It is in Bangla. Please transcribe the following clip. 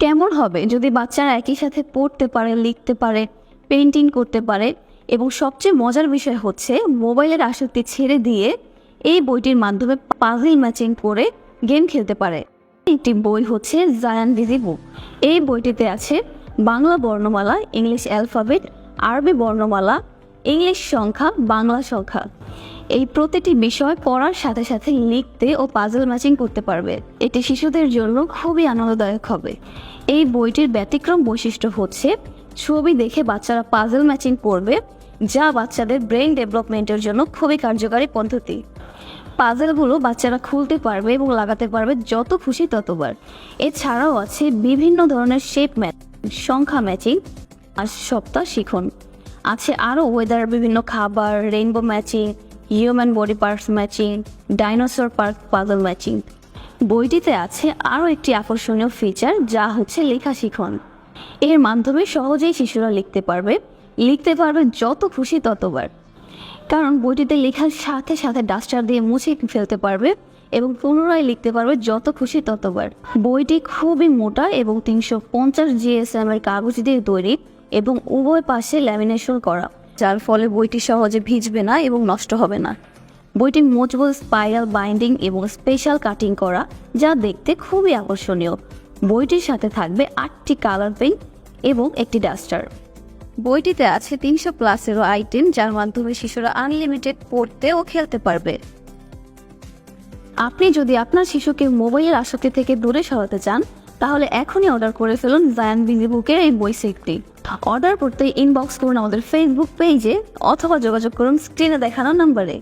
কেমন হবে যদি বাচ্চারা একই সাথে পড়তে পারে, লিখতে পারে পেন্টিং করতে পারে? এবং সবচেয়ে মজার বিষয় হচ্ছে, মোবাইলের আসক্তি ছেড়ে দিয়ে এই বইটির মাধ্যমে পাজল ম্যাচিং করে গেম খেলতে পারে। একটি বই হচ্ছে জায়ান বিজি বুক এই বইটিতে আছে বাংলা বর্ণমালা, ইংলিশ অ্যালফাবেট আরবি বর্ণমালা, ইংলিশ সংখ্যা, বাংলা সংখ্যা। এই প্রতিটি বিষয় পড়ার সাথে সাথে লিখতে ও পাজল ম্যাচিং করতে পারবে। এটি শিশুদের জন্য খুবই আনন্দদায়ক হবে। এই বইটির ব্যতিক্রম বৈশিষ্ট্য হচ্ছে, ছবি দেখে বাচ্চারা পাজল ম্যাচিং করবে, যা বাচ্চাদের ব্রেন ডেভেলপমেন্টের জন্য খুবই কার্যকারী পদ্ধতি। পাজলগুলো বাচ্চারা খুলতে পারবে এবং লাগাতে পারবে যত খুশি ততবার। এছাড়াও আছে বিভিন্ন ধরনের শেপ ম্যাচ সংখ্যা ম্যাচিং আর সপ্তাহ শিখন। আছে আরও ওয়েদার বিভিন্ন খাবার rainbow matching human body parts matching dinosaur park puzzle matching বইটিতে আছে আরও একটি আকর্ষণীয় ফিচার যা হচ্ছে লেখা শিখন। এর মাধ্যমে সহজেই শিশুরা লিখতে পারবে। লিখতে পারবে যত খুশি ততবার। কারণ বইটিতে লেখার সাথে সাথে ডাস্টার দিয়ে মুছে ফেলতে পারবে এবং পুনরায় লিখতে পারবে যত খুশি ততবার। বইটি খুবই মোটা এবং তিনশো পঞ্চাশ জিএসএম এর কাগজ দিয়ে তৈরি এবং উভয় পাশে ল্যামিনেশন করা। যার ফলে বইটি সহজে ভিজবে না এবং নষ্ট হবে না। বইটি মজবুত স্পাইরাল বাইন্ডিং এবং স্পেশাল কাটিং করা যা দেখতে খুবই আকর্ষণীয়। বইটির সাথে থাকবে আটটি কালার পেন এবং একটি ডাস্টার বইটিতে আছে তিনশো প্লাসেরও আইটেম যার মাধ্যমে শিশুরা আনলিমিটেড পড়তে ও খেলতে পারবে। আপনি যদি আপনার শিশুকে মোবাইলের আসক্তি থেকে দূরে সরাতে চান তাহলে এখনই অর্ডার করে ফেলুন জায়ান বিজি বুকের এই বই সেটটি অর্ডার করতে ইনবক্স করুন আমাদের ফেসবুক পেজে অথবা যোগাযোগ করুন স্ক্রিনে দেখানো নাম্বারে